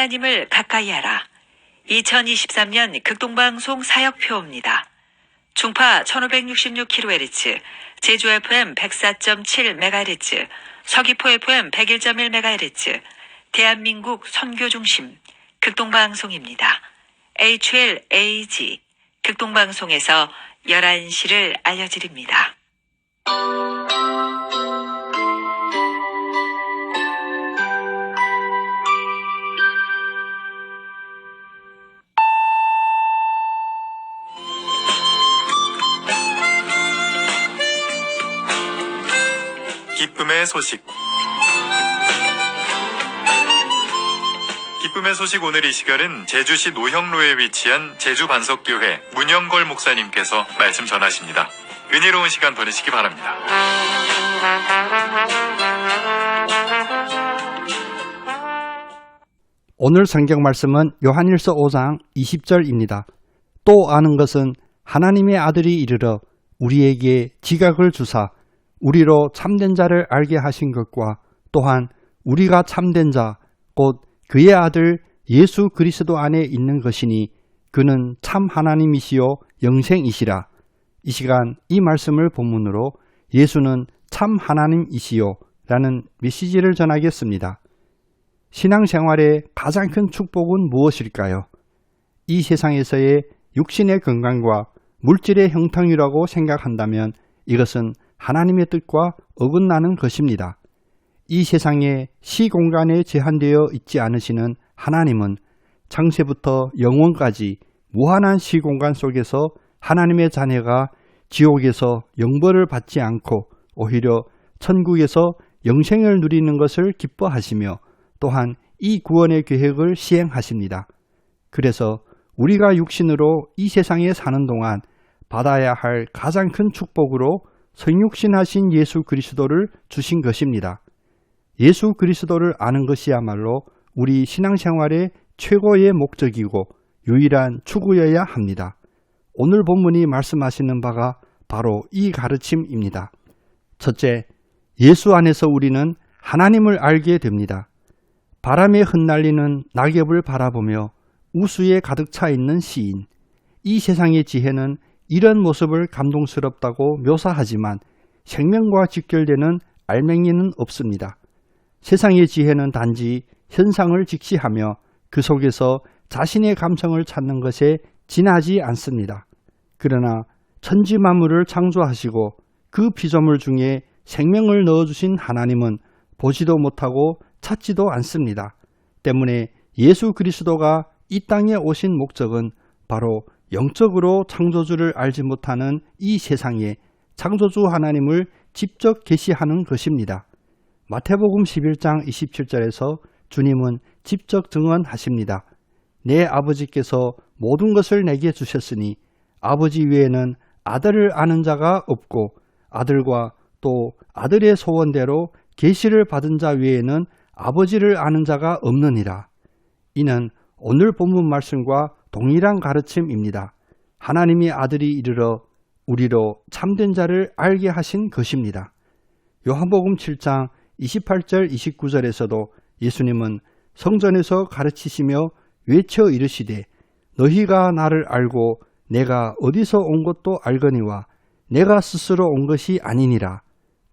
하나님을 가까이 하라. 2023년 극동방송 사역표입니다. 중파 1566kHz, 제주 FM 104.7MHz, 서귀포 FM 101.1MHz, 대한민국 선교중심 극동방송입니다. HLAG 극동방송에서 11시를 알려드립니다. 기쁨의 소식. 기쁨의 소식 오늘 이 시간은 제주시 노형로에 위치한 제주반석교회 문영걸 목사님께서 말씀 전하십니다. 은혜로운 시간 보내시기 바랍니다. 오늘 성경 말씀은 요한일서 5장 20절입니다. 또 아는 것은 하나님의 아들이 이르러 우리에게 지각을 주사 우리로 참된 자를 알게 하신 것과 또한 우리가 참된 자, 곧 그의 아들 예수 그리스도 안에 있는 것이니 그는 참 하나님이시요 영생이시라. 이 시간 이 말씀을 본문으로 예수는 참 하나님이시요 라는 메시지를 전하겠습니다. 신앙생활의 가장 큰 축복은 무엇일까요? 이 세상에서의 육신의 건강과 물질의 형통이라고 생각한다면 이것은 하나님의 뜻과 어긋나는 것입니다. 이 세상의 시공간에 제한되어 있지 않으시는 하나님은 창세부터 영원까지 무한한 시공간 속에서 하나님의 자녀가 지옥에서 영벌을 받지 않고 오히려 천국에서 영생을 누리는 것을 기뻐하시며 또한 이 구원의 계획을 시행하십니다. 그래서 우리가 육신으로 이 세상에 사는 동안 받아야 할 가장 큰 축복으로 성육신하신 예수 그리스도를 주신 것입니다. 예수 그리스도를 아는 것이야말로 우리 신앙생활의 최고의 목적이고 유일한 추구여야 합니다. 오늘 본문이 말씀하시는 바가 바로 이 가르침입니다. 첫째, 예수 안에서 우리는 하나님을 알게 됩니다. 바람에 흩날리는 낙엽을 바라보며 우수에 가득 차 있는 시인. 이 세상의 지혜는 이런 모습을 감동스럽다고 묘사하지만 생명과 직결되는 알맹이는 없습니다. 세상의 지혜는 단지 현상을 직시하며 그 속에서 자신의 감성을 찾는 것에 지나지 않습니다. 그러나 천지 만물을 창조하시고 그 피조물 중에 생명을 넣어주신 하나님은 보지도 못하고 찾지도 않습니다. 때문에 예수 그리스도가 이 땅에 오신 목적은 바로 영적으로 창조주를 알지 못하는 이 세상에 창조주 하나님을 직접 계시하는 것입니다. 마태복음 11장 27절에서 주님은 직접 증언하십니다. 내 아버지께서 모든 것을 내게 주셨으니 아버지 외에는 아들을 아는 자가 없고 아들과 또 아들의 소원대로 계시를 받은 자 외에는 아버지를 아는 자가 없느니라. 이는 오늘 본문 말씀과 동일한 가르침입니다. 하나님의 아들이 이르러 우리로 참된 자를 알게 하신 것입니다. 요한복음 7장 28절 29절에서도 예수님은 성전에서 가르치시며 외쳐 이르시되 너희가 나를 알고 내가 어디서 온 것도 알거니와 내가 스스로 온 것이 아니니라.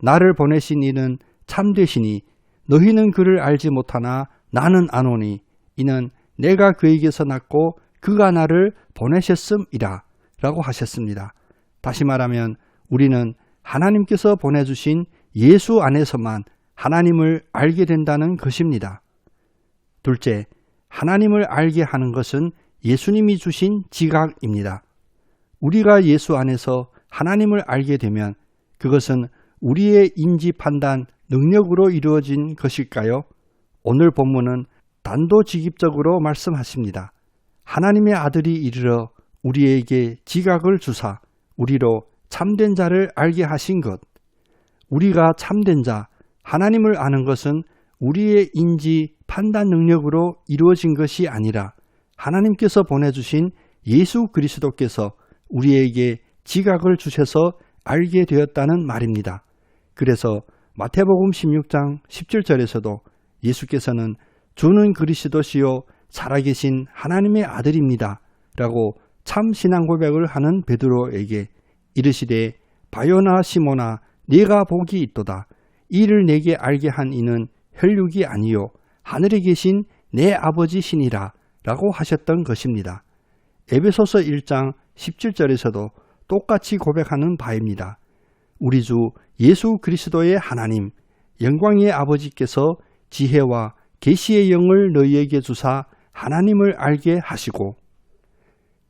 나를 보내신 이는 참되시니 너희는 그를 알지 못하나 나는 아노니 이는 내가 그에게서 났고 그가 나를 보내셨음이라 라고 하셨습니다. 다시 말하면 우리는 하나님께서 보내주신 예수 안에서만 하나님을 알게 된다는 것입니다. 둘째, 하나님을 알게 하는 것은 예수님이 주신 지각입니다. 우리가 예수 안에서 하나님을 알게 되면 그것은 우리의 인지 판단 능력으로 이루어진 것일까요? 오늘 본문은 단도직입적으로 말씀하십니다. 하나님의 아들이 이르러 우리에게 지각을 주사 우리로 참된 자를 알게 하신 것. 우리가 참된 자, 하나님을 아는 것은 우리의 인지 판단 능력으로 이루어진 것이 아니라 하나님께서 보내주신 예수 그리스도께서 우리에게 지각을 주셔서 알게 되었다는 말입니다. 그래서 마태복음 16장 17절에서도 예수께서는 주는 그리스도시요 살아계신 하나님의 아들입니다. 라고 참 신앙 고백을 하는 베드로에게 이르시되 바요나 시모나 네가 복이 있도다. 이를 내게 알게 한 이는 혈육이 아니요 하늘에 계신 내 아버지시니라 라고 하셨던 것입니다. 에베소서 1장 17절에서도 똑같이 고백하는 바입니다. 우리 주 예수 그리스도의 하나님 영광의 아버지께서 지혜와 계시의 영을 너희에게 주사 하나님을 알게 하시고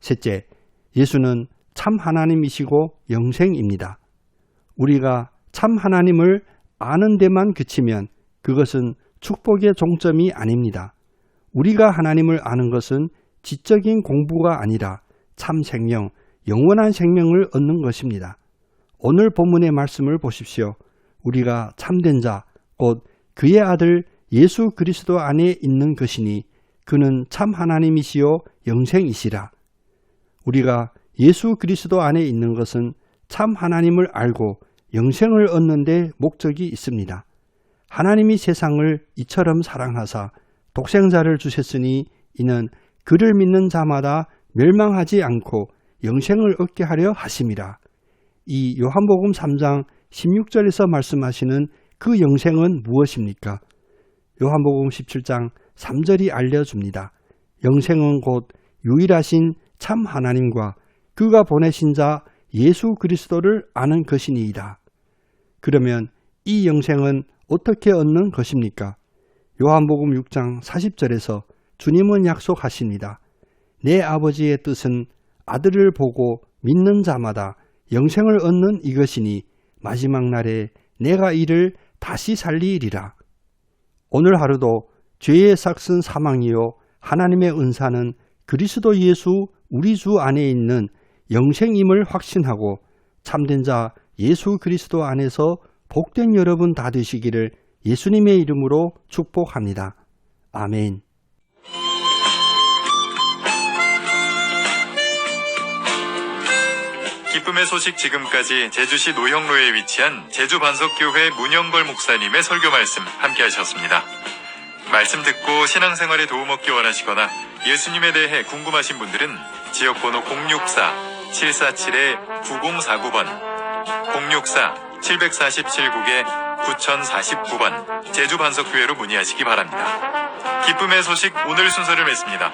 셋째, 예수는 참 하나님이시고 영생입니다. 우리가 참 하나님을 아는 데만 그치면 그것은 축복의 종점이 아닙니다. 우리가 하나님을 아는 것은 지적인 공부가 아니라 참 생명, 영원한 생명을 얻는 것입니다. 오늘 본문의 말씀을 보십시오. 우리가 참된 자, 곧 그의 아들 예수 그리스도 안에 있는 것이니 그는 참 하나님이시요 영생이시라. 우리가 예수 그리스도 안에 있는 것은 참 하나님을 알고 영생을 얻는 데 목적이 있습니다. 하나님이 세상을 이처럼 사랑하사 독생자를 주셨으니 이는 그를 믿는 자마다 멸망하지 않고 영생을 얻게 하려 하심이라. 이 요한복음 3장 16절에서 말씀하시는 그 영생은 무엇입니까? 요한복음 17장 3절이 알려줍니다. 영생은 곧 유일하신 참 하나님과 그가 보내신 자 예수 그리스도를 아는 것이니이다. 그러면 이 영생은 어떻게 얻는 것입니까? 요한복음 6장 40절에서 주님은 약속하십니다. 내 아버지의 뜻은 아들을 보고 믿는 자마다 영생을 얻는 이것이니 마지막 날에 내가 이를 다시 살리리라. 오늘 하루도 죄의 삭슨 사망이요 하나님의 은사는 그리스도 예수 우리 주 안에 있는 영생임을 확신하고 참된 자 예수 그리스도 안에서 복된 여러분 다 되시기를 예수님의 이름으로 축복합니다. 아멘. 기쁨의 소식 지금까지 제주시 노형로에 위치한 제주 반석교회 문영걸 목사님의 설교 말씀 함께 하셨습니다. 말씀 듣고 신앙생활에 도움 얻기 원하시거나 예수님에 대해 궁금하신 분들은 지역번호 064-747-9049번 064-747국에 9049번 제주 반석교회로 문의하시기 바랍니다. 기쁨의 소식 오늘 순서를 맺습니다.